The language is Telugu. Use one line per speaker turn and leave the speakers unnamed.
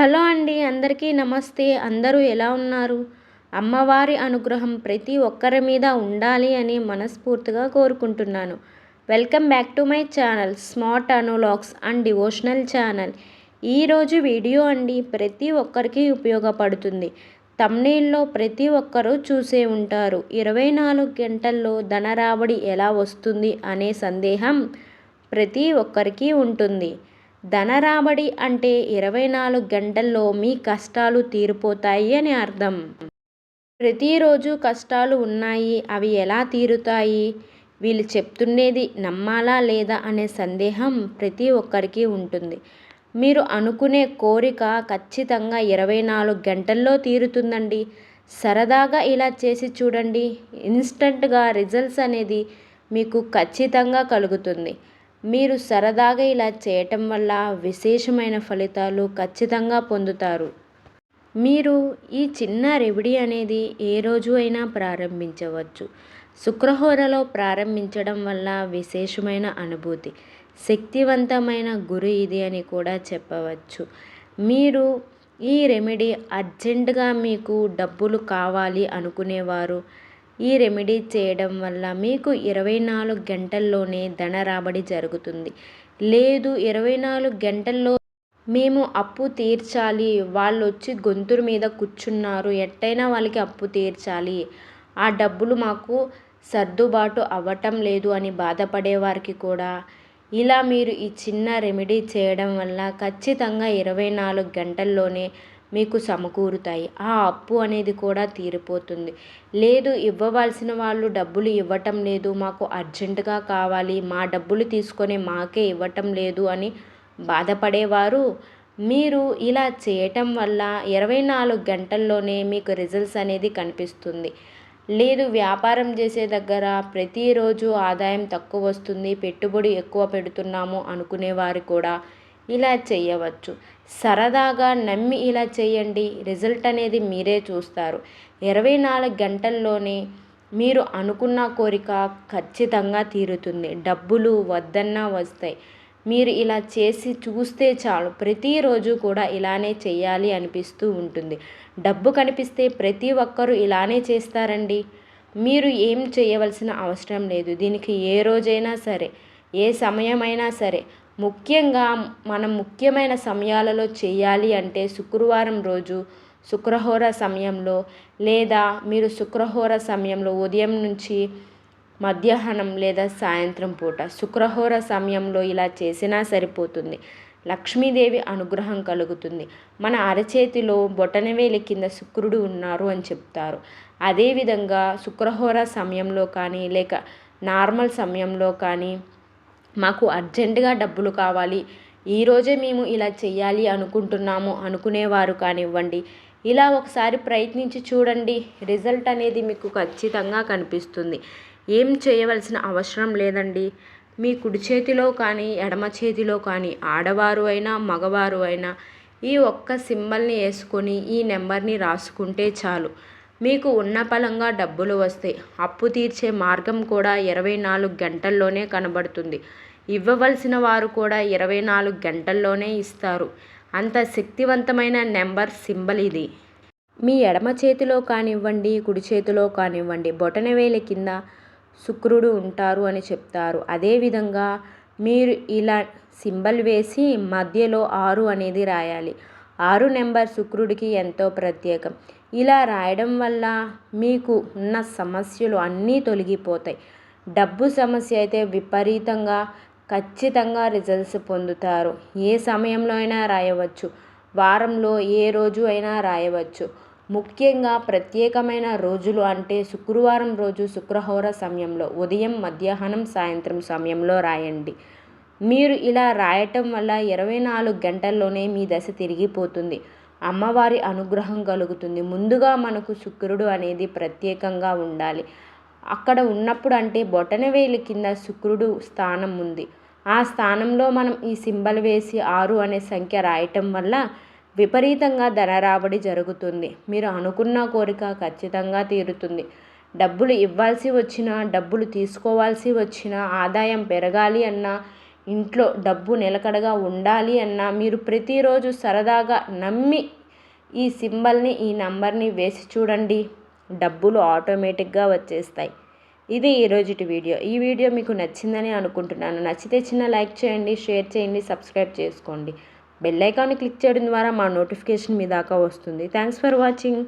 హలో అండి అందరికీ నమస్తే. అందరూ ఎలా ఉన్నారు? అమ్మవారి అనుగ్రహం ప్రతి ఒక్కరి మీద ఉండాలి అని మనస్ఫూర్తిగా కోరుకుంటున్నాను. Welcome back to my channel smart అనులాగ్స్ and devotional channel. ఈరోజు వీడియో అండి ప్రతి ఒక్కరికి ఉపయోగపడుతుంది. తమ్నీల్లో ప్రతి ఒక్కరూ చూసే ఉంటారు. ఇరవై నాలుగు గంటల్లో ధనరాబడి ఎలా వస్తుంది అనే సందేహం ప్రతి ఒక్కరికి ఉంటుంది. ధనరాబడి అంటే ఇరవై నాలుగు గంటల్లో మీ కష్టాలు తీరిపోతాయి అని అర్థం. ప్రతిరోజు కష్టాలు ఉన్నాయి అవి ఎలా తీరుతాయి? వీళ్ళు చెప్తుండేది నమ్మాలా లేదా అనే సందేహం ప్రతి ఒక్కరికి ఉంటుంది. మీరు అనుకునే కోరిక ఖచ్చితంగా ఇరవై నాలుగు గంటల్లో తీరుతుందండి. సరదాగా ఇలా చేసి చూడండి. ఇన్స్టంట్గా రిజల్ట్స్ అనేది మీకు ఖచ్చితంగా కలుగుతుంది. మీరు సరదాగా ఇలా చేయటం వల్ల విశేషమైన ఫలితాలు ఖచ్చితంగా పొందుతారు. మీరు ఈ చిన్న రెమెడీ అనేది ఏ రోజు అయినా ప్రారంభించవచ్చు. శుక్రహోరలో ప్రారంభించడం వల్ల విశేషమైన అనుభూతి శక్తివంతమైన గురి ఇది అని కూడా చెప్పవచ్చు. మీరు ఈ రెమెడీ అర్జెంటుగా మీకు డబ్బులు కావాలి అనుకునేవారు ఈ రెమెడీ చేయడం వల్ల మీకు ఇరవై నాలుగు గంటల్లోనే ధన రాబడి జరుగుతుంది. లేదు ఇరవై నాలుగు గంటల్లో మేము అప్పు తీర్చాలి. వాళ్ళు వచ్చి గొంతురు మీద కూర్చున్నారు. ఎట్టయినా వాళ్ళకి అప్పు తీర్చాలి. ఆ డబ్బులు మాకు సర్దుబాటు అవ్వటం లేదు అని బాధపడే వారికి కూడా. ఇలా మీరు ఈ చిన్న రెమెడీ చేయడం వల్ల ఖచ్చితంగా ఇరవై నాలుగు గంటల్లోనే మీకు సమకూరుతాయి. ఆ అప్పు అనేది కూడా తీరిపోతుంది. లేదు ఇవ్వవలసిన వాళ్ళు డబ్బులు ఇవ్వటం లేదు మాకు అర్జెంటుగా కావాలి మా డబ్బులు తీసుకొని మాకే ఇవ్వటం లేదు అని బాధపడేవారు. మీరు ఇలా చేయటం వల్ల ఇరవై నాలుగు గంటల్లోనే మీకు రిజల్ట్స్ అనేది కనిపిస్తుంది. లేదు వ్యాపారం చేసే దగ్గర ప్రతిరోజు ఆదాయం తక్కువ వస్తుంది పెట్టుబడి ఎక్కువ పెడుతున్నాము అనుకునేవారు కూడా. ఇలా చేయవచ్చు. సరదాగా నమ్మి ఇలా చేయండి. రిజల్ట్ అనేది మీరే చూస్తారు. ఇరవై నాలుగు గంటల్లోనే మీరు అనుకున్న కోరిక ఖచ్చితంగా తీరుతుంది. డబ్బులు వద్దన్నా వస్తాయి. మీరు ఇలా చేసి చూస్తే చాలు. ప్రతిరోజు కూడా ఇలానే చేయాలి అనిపిస్తూ ఉంటుంది. డబ్బు కనిపిస్తే ప్రతి ఒక్కరూ ఇలానే చేస్తారండి. మీరు ఏం చేయవలసిన అవసరం లేదు. దీనికి ఏ రోజైనా సరే ఏ సమయమైనా సరే ముఖ్యంగా మనం ముఖ్యమైన సమయాలలో చేయాలి అంటే శుక్రవారం రోజు శుక్రహోర సమయంలో లేదా మీరు శుక్రహోర సమయంలో ఉదయం నుంచి మధ్యాహ్నం లేదా సాయంత్రం పూట శుక్రహోర సమయంలో ఇలా చేసినా సరిపోతుంది. లక్ష్మీదేవి అనుగ్రహం కలుగుతుంది. మన అరచేతిలో బొటనవేలి కింద శుక్రుడు ఉన్నారు అని చెప్తారు. అదేవిధంగా శుక్రహోర సమయంలో కానీ లేక నార్మల్ సమయంలో కానీ మాకు అర్జెంటుగా డబ్బులు కావాలి. ఈరోజే మేము ఇలా చెయ్యాలి అనుకుంటున్నాము అనుకునేవారు కానివ్వండి. ఇలా ఒకసారి ప్రయత్నించి చూడండి. రిజల్ట్ అనేది మీకు ఖచ్చితంగా కనిపిస్తుంది. ఏం చేయవలసిన అవసరం లేదండి. మీ కుడి చేతిలో కానీ ఎడమ చేతిలో కానీ ఆడవారు అయినా మగవారు అయినా ఈ ఒక్క సింబల్ని వేసుకొని ఈ నెంబర్ని రాసుకుంటే చాలు. మీకు ఉన్న పలంగా డబ్బులు వస్తాయి అప్పు తీర్చే మార్గం కూడా ఇరవై నాలుగు గంటల్లోనే కనబడుతుంది. ఇవ్వవలసిన వారు కూడా ఇరవై నాలుగు గంటల్లోనే ఇస్తారు. అంత శక్తివంతమైన నెంబర్ సింబల్ ఇది. మీ ఎడమ చేతిలో కానివ్వండి కుడి చేతిలో కానివ్వండి బొటనవేల కింద శుక్రుడు ఉంటారు అని చెప్తారు. అదేవిధంగా మీరు ఇలా సింబల్ వేసి మధ్యలో ఆరు అనేది రాయాలి. ఆరు నెంబర్ శుక్రుడికి ఎంతో ప్రత్యేకం. ఇలా రాయడం వల్ల మీకు ఉన్న సమస్యలు అన్నీ తొలగిపోతాయి. డబ్బు సమస్య అయితే విపరీతంగా ఖచ్చితంగా రిజల్ట్స్ పొందుతారు. ఏ సమయంలో అయినా రాయవచ్చు. వారంలో ఏ రోజు అయినా రాయవచ్చు. ముఖ్యంగా ప్రత్యేకమైన రోజులు అంటే శుక్రవారం రోజు శుక్రహోర సమయంలో ఉదయం మధ్యాహ్నం సాయంత్రం సమయంలో రాయండి. మీరు ఇలా రాయటం వల్ల ఇరవై నాలుగు గంటల్లోనే మీ దశ తిరిగిపోతుంది. అమ్మవారి అనుగ్రహం కలుగుతుంది. ముందుగా మనకు శుక్రుడు అనేది ప్రత్యేకంగా ఉండాలి. అక్కడ ఉన్నప్పుడు అంటే బొటనవేలి కింద శుక్రుడు స్థానం ఉంది. ఆ స్థానంలో మనం ఈ సింబల్ వేసి ఆరు అనే సంఖ్య రాయటం వల్ల విపరీతంగా ధన రాబడి జరుగుతుంది. మీరు అనుకున్న కోరిక ఖచ్చితంగా తీరుతుంది. డబ్బులు ఇవ్వాల్సి వచ్చినా డబ్బులు తీసుకోవాల్సి వచ్చినా ఆదాయం పెరగాలి అన్నా ఇంట్లో డబ్బు నిలకడగా ఉండాలి అన్నా మీరు ప్రతిరోజు సరదాగా నమ్మి ఈ సింబల్ని ఈ నంబర్ని వేసి చూడండి. డబ్బులు ఆటోమేటిక్గా వచ్చేస్తాయి. ఇది ఈరోజుటి వీడియో. ఈ వీడియో మీకు నచ్చిందని అనుకుంటున్నాను. నచ్చితే చిన్న లైక్ చేయండి షేర్ చేయండి సబ్స్క్రైబ్ చేసుకోండి. బెల్ ఐకాన్ని క్లిక్ చేయడం ద్వారా మా నోటిఫికేషన్ మీ దాకా వస్తుంది. Thanks for watching.